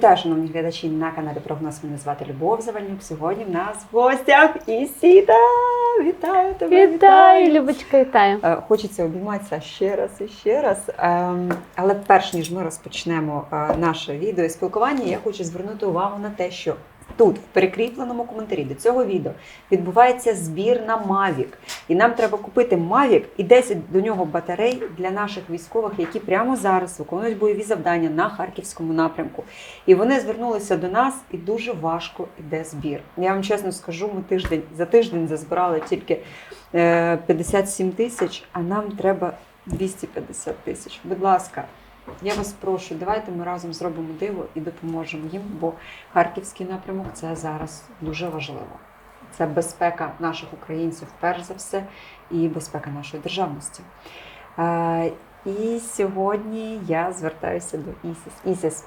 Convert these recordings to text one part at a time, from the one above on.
Вітаю, шановні глядачі на каналі Прогноз. Мене звати Любов Завальнюк. Сьогодні в нас в гостях Ісіда. Вітаю тебе! Вітаю, Любочка, вітаю. Е, Хочеться обійматися ще раз і ще раз. Ем, Але перш ніж ми розпочнемо е, наше відео і спілкування, я хочу звернути увагу на те, що тут, в перекріпленому коментарі до цього відео, відбувається збір на Mavic. І нам треба купити Mavic і 10 до нього батарей для наших військових, які прямо зараз виконують бойові завдання на харківському напрямку. І вони звернулися до нас, і дуже важко йде збір. Я вам чесно скажу, ми тиждень за тиждень зазбирали тільки е, 57 тисяч, а нам треба 250 тисяч. Будь ласка, я вас прошу, давайте ми разом зробимо диво і допоможемо їм, бо харківський напрямок це зараз дуже важливо. Це безпека наших українців, перш за все, і безпека нашої державності. І сьогодні я звертаюся до Ісіс. Ісіс,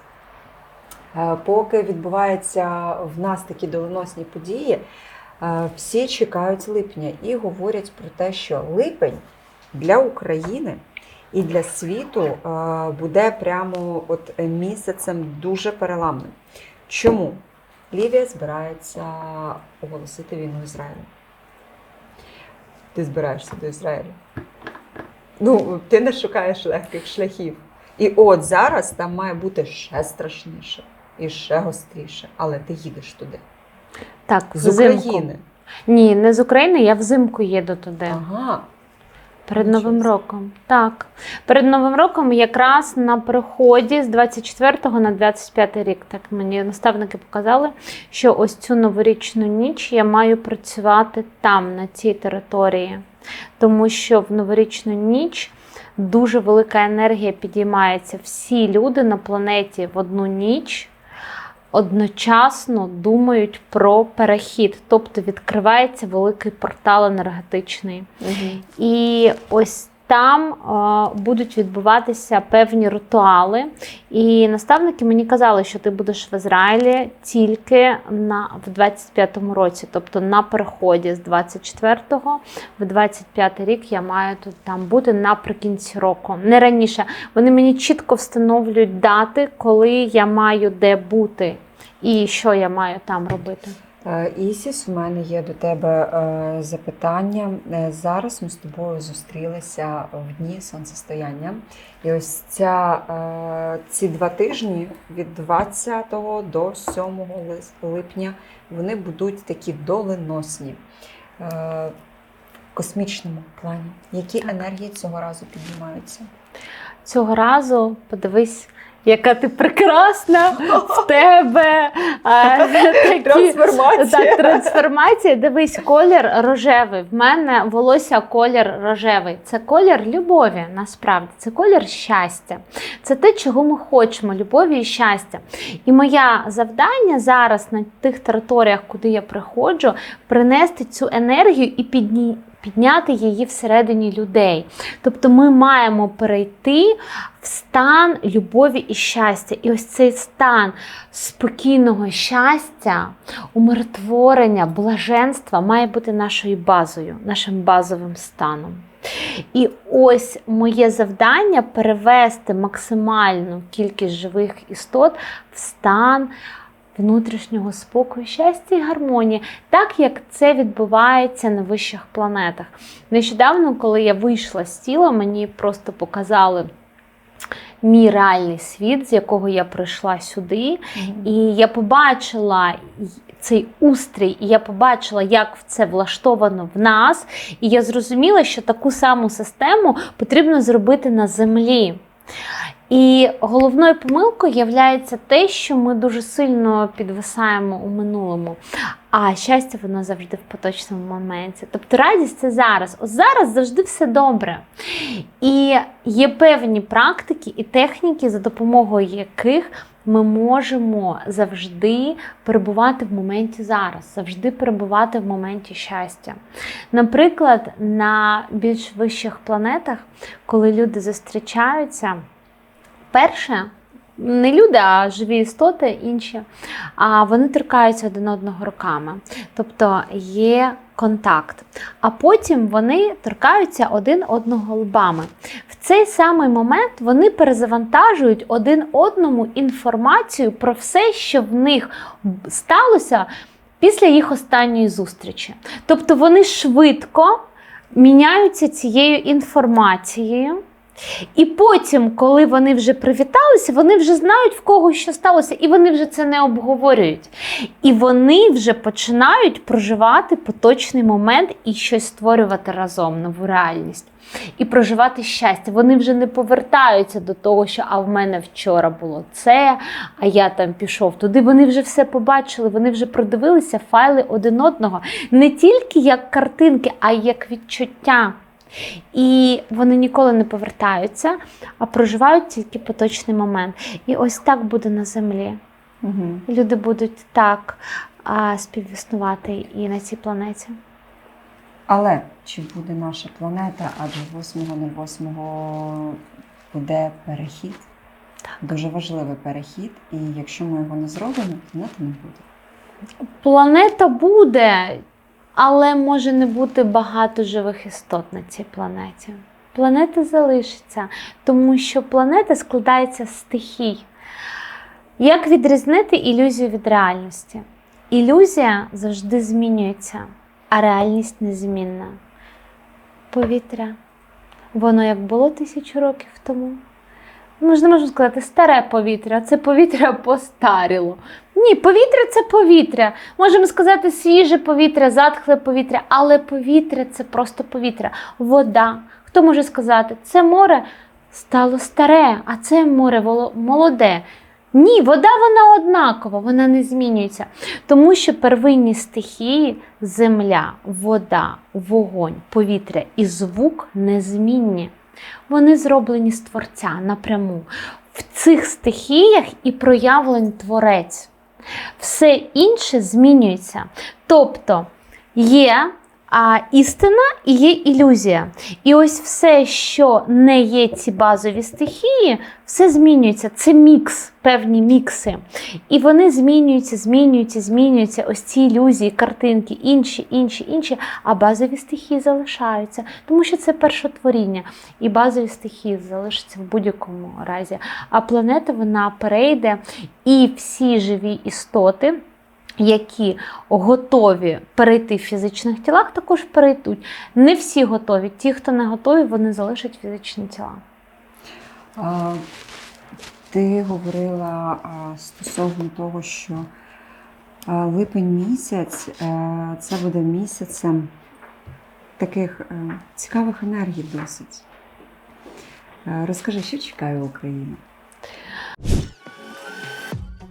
поки відбуваються в нас такі доленосні події, всі чекають липня і говорять про те, що липень для України і для світу буде прямо от місяцем дуже переламним. Чому? Лівія збирається оголосити війну Ізраїлю. Ти збираєшся до Ізраїлю. Ну, ти не шукаєш легких шляхів. І от зараз там має бути ще страшніше і ще гостріше, але ти їдеш туди. Так, З взимку. України. Ні, не з України, я взимку їду туди. Ага. Перед Новим роком. Так. Перед Новим роком якраз на переході з 24 на 25 рік. Так мені наставники показали, що ось цю новорічну ніч я маю працювати там, на цій території. Тому що в новорічну ніч дуже велика енергія підіймається. Всі люди на планеті в одну ніч одночасно думають про перехід, тобто відкривається великий портал енергетичний. І ось там е, будуть відбуватися певні ритуали. І наставники мені казали, що ти будеш в Ізраїлі тільки на, в 25-му році, тобто на переході з 24-го в 25-й рік я маю тут там бути наприкінці року. Не раніше. Вони мені чітко встановлюють дати, коли я маю де бути і що я маю там робити. Е, Ісіс, у мене є до тебе е, запитання. Е, Зараз ми з тобою зустрілися в дні сонцестояння. І ось ця, ці два тижні від 20 до 7 лис- липня вони будуть такі доленосні в космічному плані. Які енергії цього разу піднімаються? Цього разу подивись, яка ти прекрасна в тебе. е, такі- Трансформація. Так, трансформація. Дивись, колір рожевий. В мене волосся колір рожевий. Це колір любові, насправді. Це колір щастя. Це те, чого ми хочемо, любові і щастя. І моє завдання зараз на тих територіях, куди я приходжу, принести цю енергію і підні. Підняти її всередині людей. Тобто ми маємо перейти в стан любові і щастя. І ось цей стан спокійного щастя, умиротворення, блаженства має бути нашою базою, нашим базовим станом. І ось моє завдання перевести максимальну кількість живих істот в стан внутрішнього спокою, щастя і гармонії, так як це відбувається на вищих планетах. Нещодавно, коли я вийшла з тіла, мені просто показали. Мій реальний світ, з якого я прийшла сюди, і я побачила цей устрій, і я побачила, як це влаштовано в нас. І я зрозуміла, що таку саму систему потрібно зробити на землі. І головною помилкою є те, що ми дуже сильно підвисаємо у минулому. А щастя, воно завжди в поточному моменті. Тобто радість це зараз. Ось зараз завжди все добре. І є певні практики і техніки, за допомогою яких ми можемо завжди перебувати в моменті зараз, завжди перебувати в моменті щастя. Наприклад, на більш вищих планетах, коли люди зустрічаються, перше не люди, а живі істоти інші, а вони торкаються один одного руками. Тобто є контакт. А потім вони торкаються один одного лбами. В цей самий момент вони перезавантажують один одному інформацію про все, що в них сталося після їх останньої зустрічі. Тобто вони швидко міняються цією інформацією. І потім, коли вони вже привіталися, вони вже знають в кого що сталося, і вони вже це не обговорюють. І вони вже починають проживати поточний момент і щось створювати разом, нову реальність. І проживати щастя. Вони вже не повертаються до того, що а в мене вчора було це, а я там пішов туди. Вони вже все побачили, вони вже продивилися файли один одного не тільки як картинки, а й як відчуття. І вони ніколи не повертаються, а проживають тільки поточний момент. І ось так буде на землі. Угу. Люди будуть так а, співіснувати і на цій планеті. Але чи буде наша планета, адже 8.08 буде перехід? Дуже важливий перехід, і якщо ми його не зробимо, планети не буде. Планета буде, але може не бути багато живих істот на цій планеті. Планета залишиться, тому що планета складається з стихій. Як відрізнити ілюзію від реальності? Ілюзія завжди змінюється, а реальність незмінна. Повітря. Воно як було тисячу років тому. Ми ж не можемо сказати старе повітря, це повітря постаріло. Ні, повітря це повітря. Можемо сказати свіже повітря, затхле повітря, але повітря це просто повітря. Вода. Хто може сказати, це море стало старе, а це море молоде. Ні, вода вона однакова, вона не змінюється. Тому що первинні стихії земля, вода, вогонь, повітря і звук незмінні. Вони зроблені з творця напряму. В цих стихіях і проявлень творець. Все інше змінюється. Тобто є а, істина і є ілюзія. І ось все, що не є ці базові стихії, все змінюється. Це мікс, певні мікси. І вони змінюються, змінюються, змінюються. Ось ці ілюзії, картинки, інші, інші, інші. А базові стихії залишаються, тому що це першотворіння. І базові стихії залишаться в будь-якому разі. А планета вона перейде, і всі живі істоти. Які готові перейти в фізичних тілах, також перейдуть. Не всі готові. Ті, хто не готові, вони залишать фізичні тіла. А, ти говорила а, стосовно того, що а, липень місяць е, це буде місяцем таких е, цікавих енергій досить. Е, Розкажи, що чекає Україну?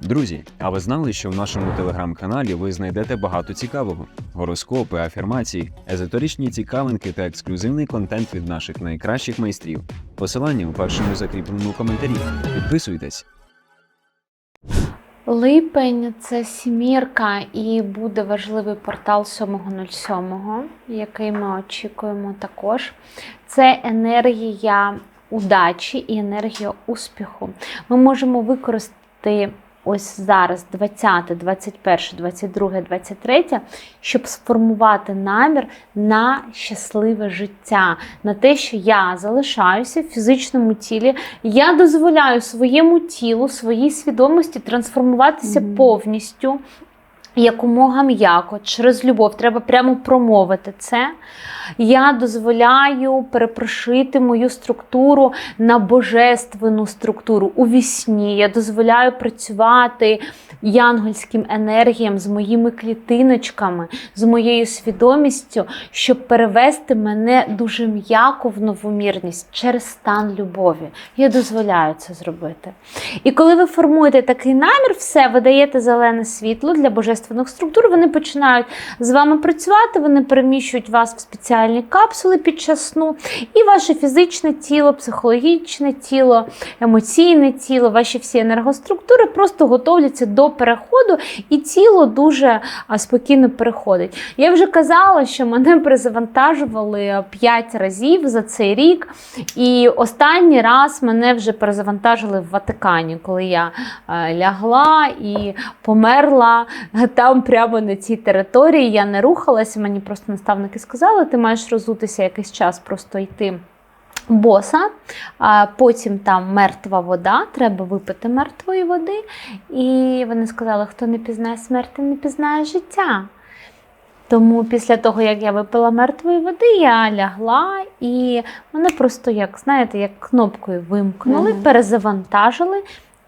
Друзі, а ви знали, що в нашому телеграм-каналі ви знайдете багато цікавого: гороскопи, афірмації, езотеричні цікавинки та ексклюзивний контент від наших найкращих майстрів. Посилання у першому закріпленому коментарі. Підписуйтесь. Липень це сімірка, і буде важливий портал 7.07, який ми очікуємо також. Це енергія удачі і енергія успіху. Ми можемо використати. Ось зараз 20, 21, 22, 23, щоб сформувати намір на щасливе життя, на те, що я залишаюся в фізичному тілі, я дозволяю своєму тілу, своїй свідомості трансформуватися Мгм. повністю. Якомога м'яко, через любов, треба прямо промовити це. Я дозволяю перепрошити мою структуру на божественну структуру у вісні. Я дозволяю працювати янгольським енергіям з моїми клітиночками, з моєю свідомістю, щоб перевести мене дуже м'яко в новомірність через стан любові. Я дозволяю це зробити. І коли ви формуєте такий намір, все, ви даєте зелене світло для божественних структур, вони починають з вами працювати, вони переміщують вас в спеціальні капсули під час сну, і ваше фізичне тіло, психологічне тіло, емоційне тіло, ваші всі енергоструктури просто готовляться до переходу, і тіло дуже спокійно переходить. Я вже казала, що мене перезавантажували 5 разів за цей рік. І останній раз мене вже перезавантажили в Ватикані, коли я е, лягла і померла там прямо на цій території. Я не рухалася. Мені просто наставники сказали, ти маєш розутися якийсь час, просто йти. Боса, а потім там мертва вода, треба випити мертвої води. І вони сказали, хто не пізнає смерті, не пізнає життя. Тому після того, як я випила мертвої води, я лягла і мене просто, як знаєте, як кнопкою вимкнули, Мгм. перезавантажили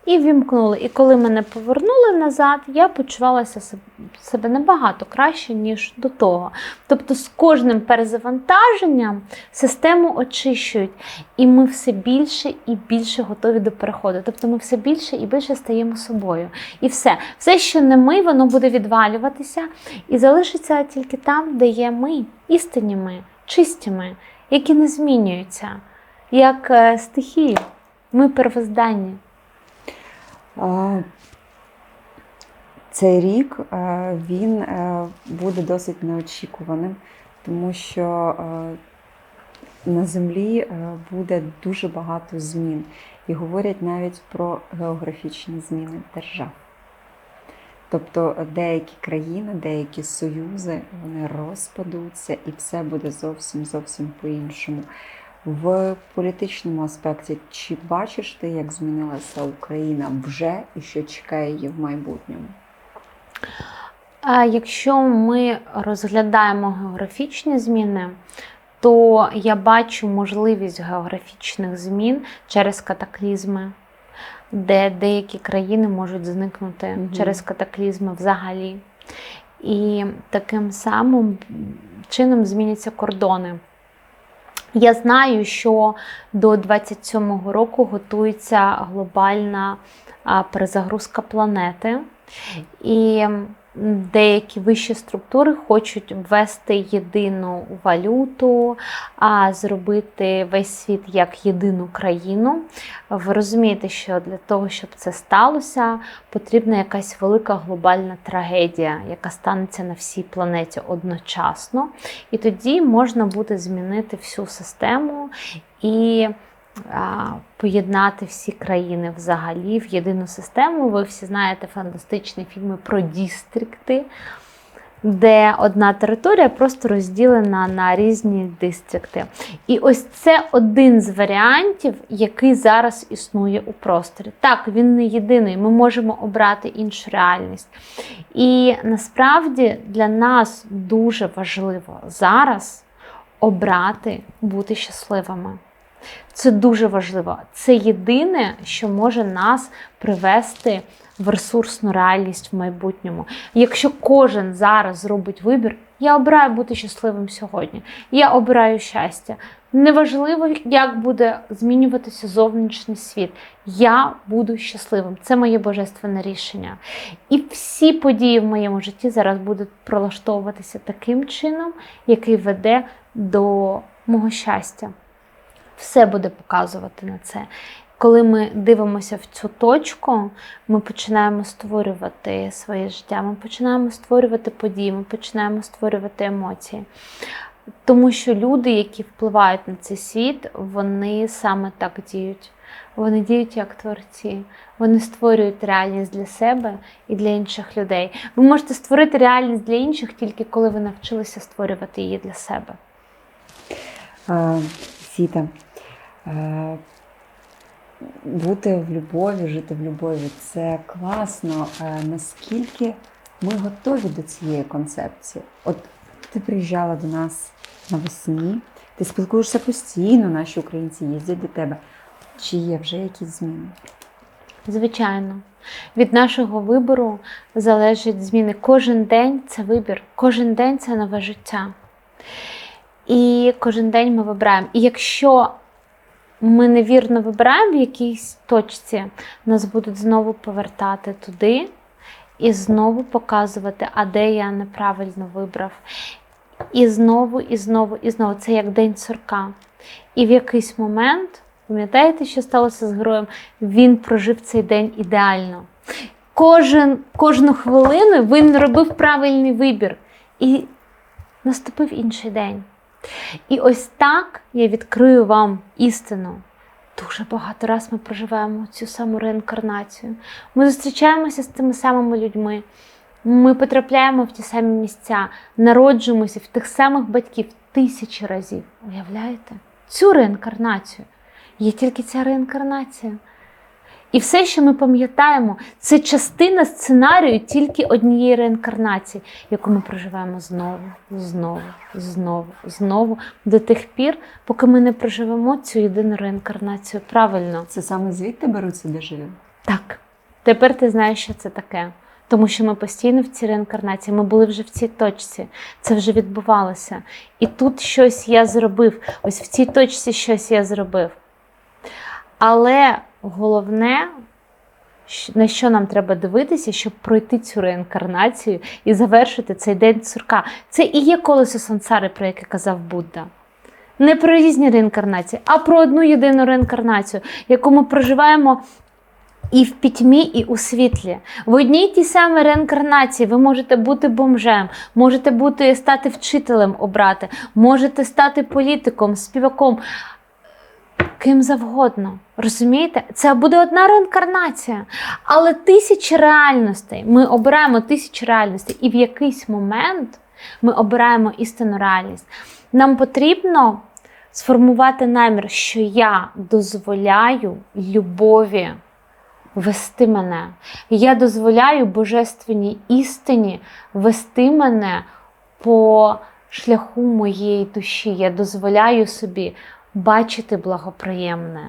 і вімкнули. І коли мене повернули назад, я почувалася себе набагато краще, ніж до того. Тобто з кожним перезавантаженням систему очищують, і ми все більше і більше готові до переходу. Тобто ми все більше і більше стаємо собою. І все. Все, що не ми, воно буде відвалюватися і залишиться тільки там, де є ми, істинні ми, чисті ми, які не змінюються, як е, стихії. Ми первозданні. Цей рік е, він е, буде досить неочікуваним, тому що е, на землі буде дуже багато змін. І говорять навіть про географічні зміни держав. Тобто деякі країни, деякі союзи вони розпадуться і все буде зовсім зовсім по-іншому. В політичному аспекті, чи бачиш ти, як змінилася Україна вже і що чекає її в майбутньому? Якщо ми розглядаємо географічні зміни, то я бачу можливість географічних змін через катаклізми, де деякі країни можуть зникнути Мгм. через катаклізми взагалі. І таким самим чином зміняться кордони. Я знаю, що до 27-го року готується глобальна перезагрузка планети. І деякі вищі структури хочуть ввести єдину валюту, а зробити весь світ як єдину країну. Ви розумієте, що для того, щоб це сталося, потрібна якась велика глобальна трагедія, яка станеться на всій планеті одночасно. І тоді можна буде змінити всю систему і поєднати всі країни взагалі в єдину систему. Ви всі знаєте фантастичні фільми про дістрикти, де одна територія просто розділена на різні дистрикти. І ось це один з варіантів, який зараз існує у просторі. Так, він не єдиний, ми можемо обрати іншу реальність. І насправді для нас дуже важливо зараз обрати бути щасливими. Це дуже важливо. Це єдине, що може нас привести в ресурсну реальність в майбутньому. Якщо кожен зараз зробить вибір, я обираю бути щасливим сьогодні. Я обираю щастя. Неважливо, як буде змінюватися зовнішній світ. Я буду щасливим. Це моє божественне рішення. І всі події в моєму житті зараз будуть пролаштовуватися таким чином, який веде до мого щастя все буде показувати на це. Коли ми дивимося в цю точку, ми починаємо створювати своє життя, ми починаємо створювати події, ми починаємо створювати емоції. Тому що люди, які впливають на цей світ, вони саме так діють. Вони діють як творці. Вони створюють реальність для себе і для інших людей. Ви можете створити реальність для інших тільки коли ви навчилися створювати її для себе. Сіта, бути в любові, жити в любові це класно. Е, Наскільки ми готові до цієї концепції? От ти приїжджала до нас навесні, ти спілкуєшся постійно, наші українці їздять до тебе. Чи є вже якісь зміни? Звичайно, від нашого вибору залежать зміни. Кожен день це вибір, кожен день це нове життя. І кожен день ми вибираємо. І якщо ми невірно вибираємо в якійсь точці, нас будуть знову повертати туди і знову показувати, а де я неправильно вибрав. І знову, і знову, і знову. Це як день сурка. І в якийсь момент, пам'ятаєте, що сталося з героєм? Він прожив цей день ідеально. кожен, кожну хвилину він робив правильний вибір. І наступив інший день. І ось так я відкрию вам істину. Дуже багато раз ми проживаємо цю саму реінкарнацію. Ми зустрічаємося з тими самими людьми. Ми потрапляємо в ті самі місця, народжуємося в тих самих батьків тисячі разів. Уявляєте? Цю реінкарнацію. Є тільки ця реінкарнація. І все, що ми пам'ятаємо, це частина сценарію тільки однієї реінкарнації, яку ми проживаємо знову, знову, знову, знову, до тих пір, поки ми не проживемо цю єдину реінкарнацію правильно. Це саме звідти беруться дежавю? Так, тепер ти знаєш, що це таке. Тому що ми постійно в цій реінкарнації, ми були вже в цій точці, це вже відбувалося. І тут щось я зробив, ось в цій точці щось я зробив. Але головне, на що нам треба дивитися, щоб пройти цю реінкарнацію і завершити цей день цурка. Це і є колесо сансари, про яке казав Будда. Не про різні реінкарнації, а про одну єдину реінкарнацію, яку ми проживаємо і в пітьмі, і у світлі. В одній тій самій реінкарнації ви можете бути бомжем, можете бути стати вчителем обрати, можете стати політиком, співаком, ким завгодно. Розумієте? Це буде одна реінкарнація. Але тисячі реальностей. Ми обираємо тисячі реальностей, і в якийсь момент ми обираємо істинну реальність. Нам потрібно сформувати намір, що я дозволяю любові вести мене. Я дозволяю божественній істині вести мене по шляху моєї душі. Я дозволяю собі бачити благоприємне,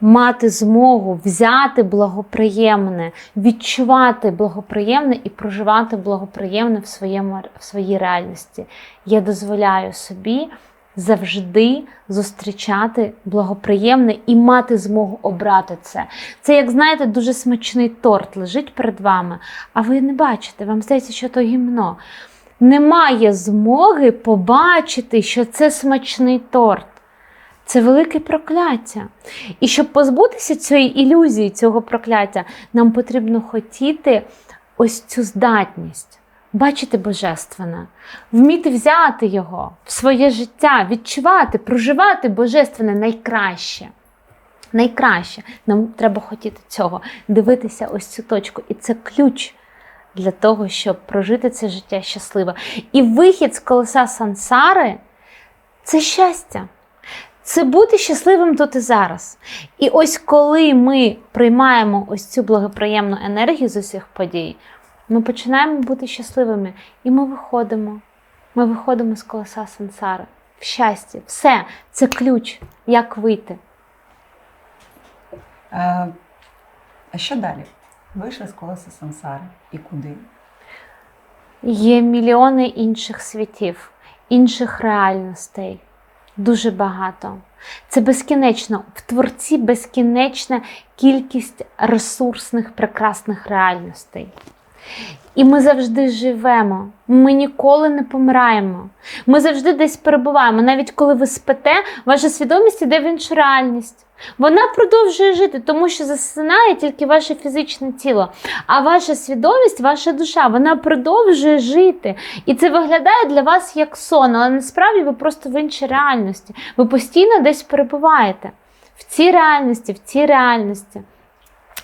мати змогу взяти благоприємне, відчувати благоприємне і проживати благоприємне в, своєму, в своїй реальності. Я дозволяю собі завжди зустрічати благоприємне і мати змогу обрати це. Це, як знаєте, дуже смачний торт лежить перед вами, а ви не бачите, вам здається, що то гімно. Немає змоги побачити, що це смачний торт. Це велике прокляття. І щоб позбутися цієї ілюзії, цього прокляття, нам потрібно хотіти ось цю здатність. Бачити божественне, вміти взяти його в своє життя, відчувати, проживати божественне найкраще. Найкраще. Нам треба хотіти цього, дивитися ось цю точку. І це ключ для того, щоб прожити це життя щасливо. І вихід з колеса сансари це щастя. Це бути щасливим тут і зараз. І ось коли ми приймаємо ось цю благоприємну енергію з усіх подій, ми починаємо бути щасливими, і ми виходимо. Ми виходимо з колеса сансари в щасті. Все, це ключ, як вийти. Е, а що далі? Вийшли з колеса сансари. І куди? Є мільйони інших світів, інших реальностей. Дуже багато. Це безкінечно. В творці безкінечна кількість ресурсних, прекрасних реальностей. І ми завжди живемо, ми ніколи не помираємо. Ми завжди десь перебуваємо. Навіть коли ви спите, ваша свідомість іде в іншу реальність. Вона продовжує жити, тому що засинає тільки ваше фізичне тіло. А ваша свідомість, ваша душа, вона продовжує жити. І це виглядає для вас як сон, але насправді ви просто в іншій реальності. Ви постійно десь перебуваєте в цій реальності, в цій реальності.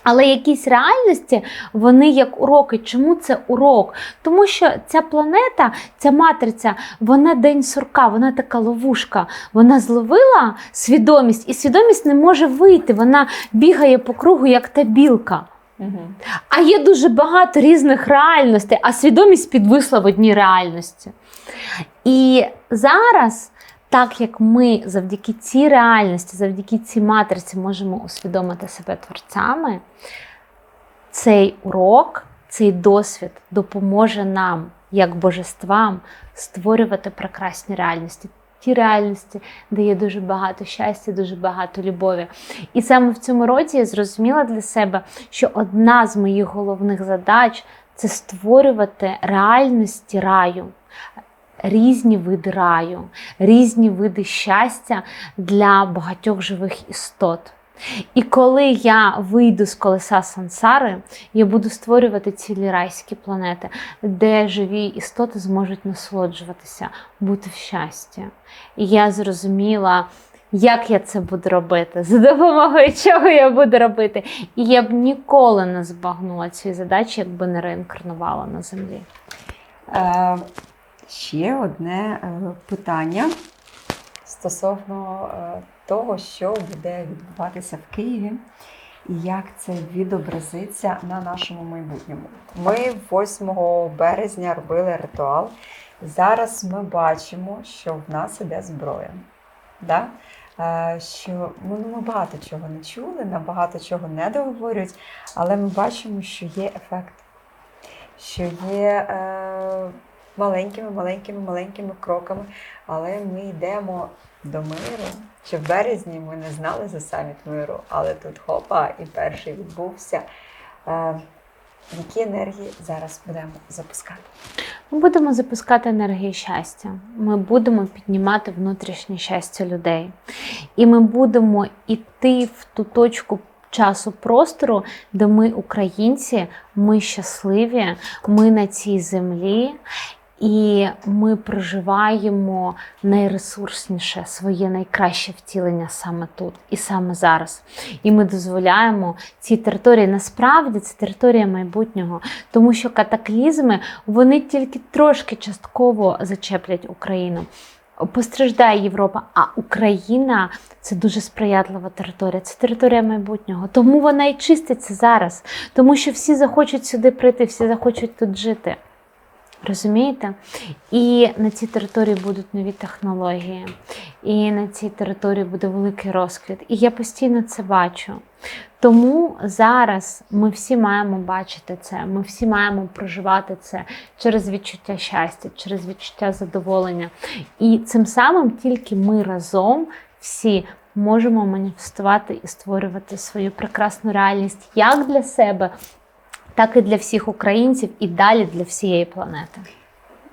Але якісь реальності, вони як уроки. Чому це урок? Тому що ця планета, ця матриця, вона день сурка, вона така ловушка. Вона зловила свідомість, і свідомість не може вийти. Вона бігає по кругу, як та білка. Угу. А є дуже багато різних реальностей, а свідомість підвисла в одній реальності. І зараз, так як ми завдяки цій реальності, завдяки цій матриці можемо усвідомити себе творцями, цей урок, цей досвід допоможе нам, як божествам, створювати прекрасні реальності. Ті реальності, де є дуже багато щастя, дуже багато любові. І саме в цьому році я зрозуміла для себе, що одна з моїх головних задач це створювати реальності раю, різні види раю, різні види щастя для багатьох живих істот. І коли я вийду з колеса сансари, я буду створювати цілі райські планети, де живі істоти зможуть насолоджуватися, бути в щасті. І я зрозуміла, як я це буду робити, за допомогою чого я буду робити. І я б ніколи не збагнула цієї задачі, якби не реінкарнувала на землі. Ще одне е, питання стосовно е, того, що буде відбуватися в Києві і як це відобразиться на нашому майбутньому. Ми 8 березня робили ритуал. Зараз ми бачимо, що в нас іде зброя. Да? Е, Що ну, ми багато чого не чули, нам багато чого не договорюють, але ми бачимо, що є ефект що є е, маленькими, маленькими, маленькими кроками, але ми йдемо до миру. Ще в березні ми не знали за саміт миру, але тут хопа, і перший відбувся. Е, які енергії зараз будемо запускати? Ми будемо запускати енергію щастя. Ми будемо піднімати внутрішнє щастя людей. І ми будемо йти в ту точку часу простору, де ми, українці, ми щасливі, ми на цій землі. І ми проживаємо найресурсніше своє найкраще втілення саме тут і саме зараз. І ми дозволяємо цій території. Насправді це територія майбутнього, тому що катаклізми вони тільки трошки частково зачеплять Україну. Постраждає Європа, а Україна це дуже сприятлива територія, це територія майбутнього. Тому вона і чиститься зараз, тому що всі захочуть сюди прийти, всі захочуть тут жити. Розумієте? І на цій території будуть нові технології, і на цій території буде великий розквіт. І я постійно це бачу. Тому зараз ми всі маємо бачити це, ми всі маємо проживати це через відчуття щастя, через відчуття задоволення. І цим самим тільки ми разом всі можемо маніфестувати і створювати свою прекрасну реальність як для себе, так і для всіх українців, і далі для всієї планети.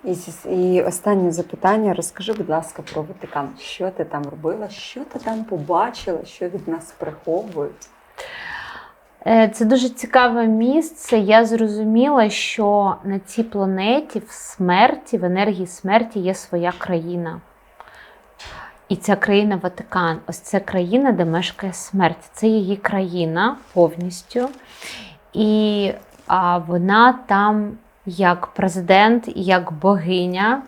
І, і останнє запитання. Розкажи, будь ласка, про Ватикан. Що ти там робила? Що ти там побачила? Що від нас приховують? Е, Це дуже цікаве місце. Я зрозуміла, що на цій планеті в смерті, в енергії смерті є своя країна. І ця країна Ватикан. Ось це країна, де мешкає смерть. Це її країна повністю. І а, вона там як президент, як богиня.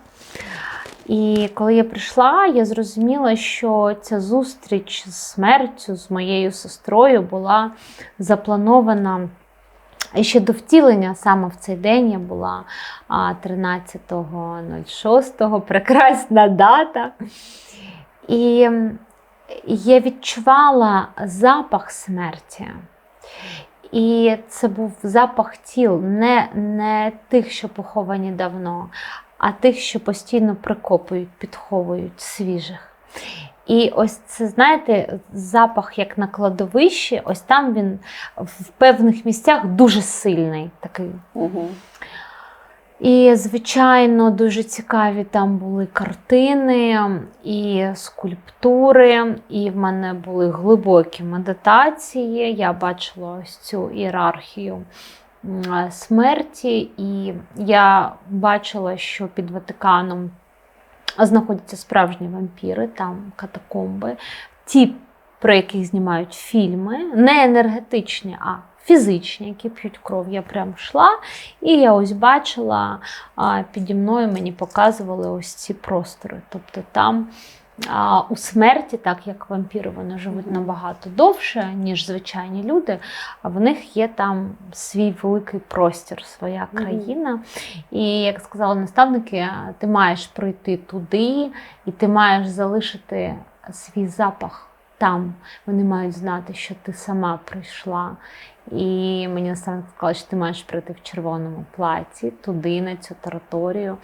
І коли я прийшла, я зрозуміла, що ця зустріч з смертю з моєю сестрою була запланована. Ще до втілення саме в цей день я була 13.06, прекрасна дата. І я відчувала запах смерті. І це був запах тіл, не, не тих, що поховані давно, а тих, що постійно прикопують, підховують свіжих. І ось це, знаєте, запах, як на кладовищі, ось там він в певних місцях дуже сильний такий. Угу. І, звичайно, дуже цікаві там були картини і скульптури, і в мене були глибокі медитації. Я бачила ось цю ієрархію смерті, і я бачила, що під Ватиканом знаходяться справжні вампіри, там катакомби, ті, про яких знімають фільми, не енергетичні, а фізичні, які п'ють кров. Я прям йшла, і я ось бачила а, піді мною мені показували ось ці простори. Тобто там а, у смерті, так як вампіри, вони живуть набагато довше, ніж звичайні люди, а в них є там свій великий простір, своя країна. І як сказали наставники, ти маєш пройти туди, і ти маєш залишити свій запах. Там вони мають знати, що ти сама прийшла. І мені наставник сказала, що ти маєш прийти в червоному платі туди, на цю територію.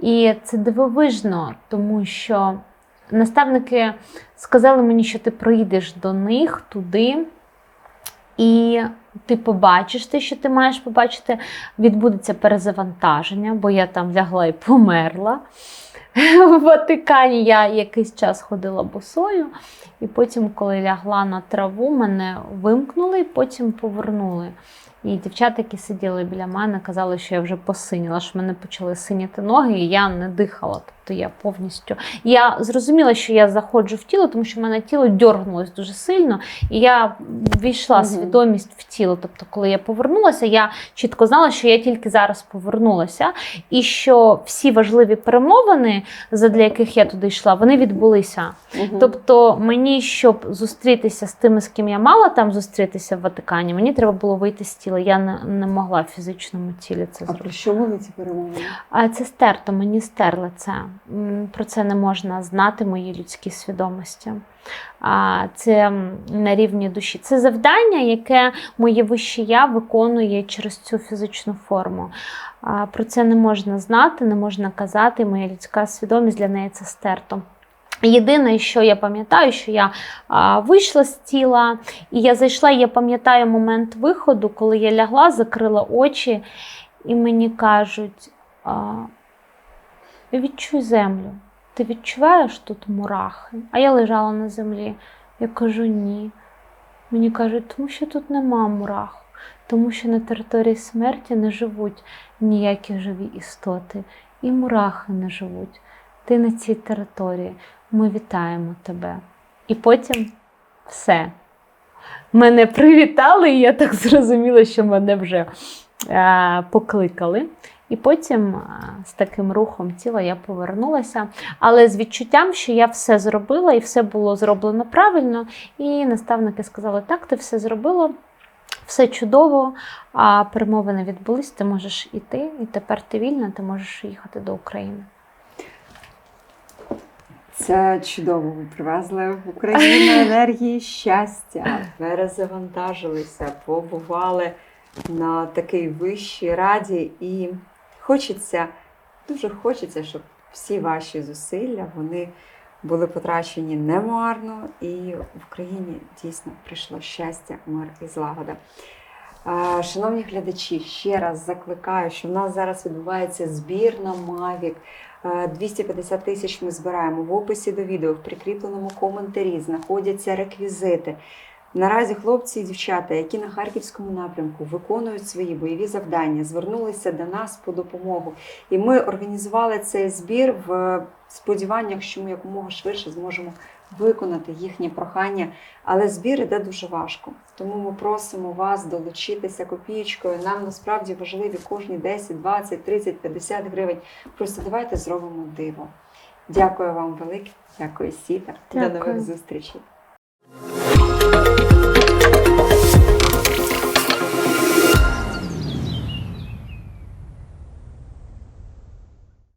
І це дивовижно, тому що наставники сказали мені, що ти прийдеш до них туди, І ти побачиш те, що ти маєш побачити, відбудеться перезавантаження, бо я там лягла і померла. В Ватикані я якийсь час ходила босою, і потім, коли лягла на траву, мене вимкнули і потім повернули. І дівчата, які сиділи біля мене, казали, що я вже посиніла, що мене почали синіти ноги, і я не дихала. Тобто я повністю. Я зрозуміла, що я заходжу в тіло, тому що в мене тіло дьоргнулось дуже сильно, і я війшла Мгм. свідомість в тіло. Тобто, коли я повернулася, я чітко знала, що я тільки зараз повернулася, і що всі важливі перемовини, задля яких я туди йшла, вони відбулися. Мгм. Тобто, мені, щоб зустрітися з тими, з ким я мала там зустрітися в Ватикані, мені треба було вийти з тіла. Я не, не могла в фізичному тілі це а зробити. про що були ці перемовини? А це стерто, мені стерли це. Про це не можна знати моїй людській свідомості. А це на рівні душі. Це завдання, яке моє вище я виконує через цю фізичну форму. А Про це не можна знати, не можна казати. Моя людська свідомість для неї це стерто. Єдине, що я пам'ятаю, що я а, вийшла з тіла, і я зайшла, і я пам'ятаю момент виходу, коли я лягла, закрила очі, і мені кажуть: а, відчуй землю. Ти відчуваєш тут мурахи? А я лежала на землі. Я кажу ні. Мені кажуть, тому що тут нема мурах, тому що на території смерті не живуть ніякі живі істоти, і мурахи не живуть. Ти на цій території. Ми вітаємо тебе. І потім все. Мене привітали, і я так зрозуміла, що мене вже е, покликали. І потім е, з таким рухом тіла я повернулася, але з відчуттям, що я все зробила і все було зроблено правильно. І наставники сказали: так, ти все зробила, все чудово, а перемовини відбулись, ти можеш іти, і тепер ти вільна, ти можеш їхати до України. Це чудово. Ви привезли в Україну енергії щастя, перезавантажилися, побували на такій вищій раді, і хочеться, дуже хочеться, щоб всі ваші зусилля вони були потрачені немарно, і в Україні дійсно прийшло щастя, мир і злагода. Шановні глядачі, ще раз закликаю, що в нас зараз відбувається збір на Mavic. Е, 250 тисяч ми збираємо. В описі до відео, в прикріпленому коментарі знаходяться реквізити. Наразі хлопці і дівчата, які на харківському напрямку виконують свої бойові завдання, звернулися до нас по допомогу. І ми організували цей збір в сподіваннях, що ми якомога швидше зможемо виконати їхнє прохання. Але збір іде дуже важко. Тому ми просимо вас долучитися копієчкою. Нам насправді важливі кожні 10, 20, 30, 50 гривень. Просто давайте зробимо диво. Дякую вам велике. Дякую, Сіта. До нових зустрічей.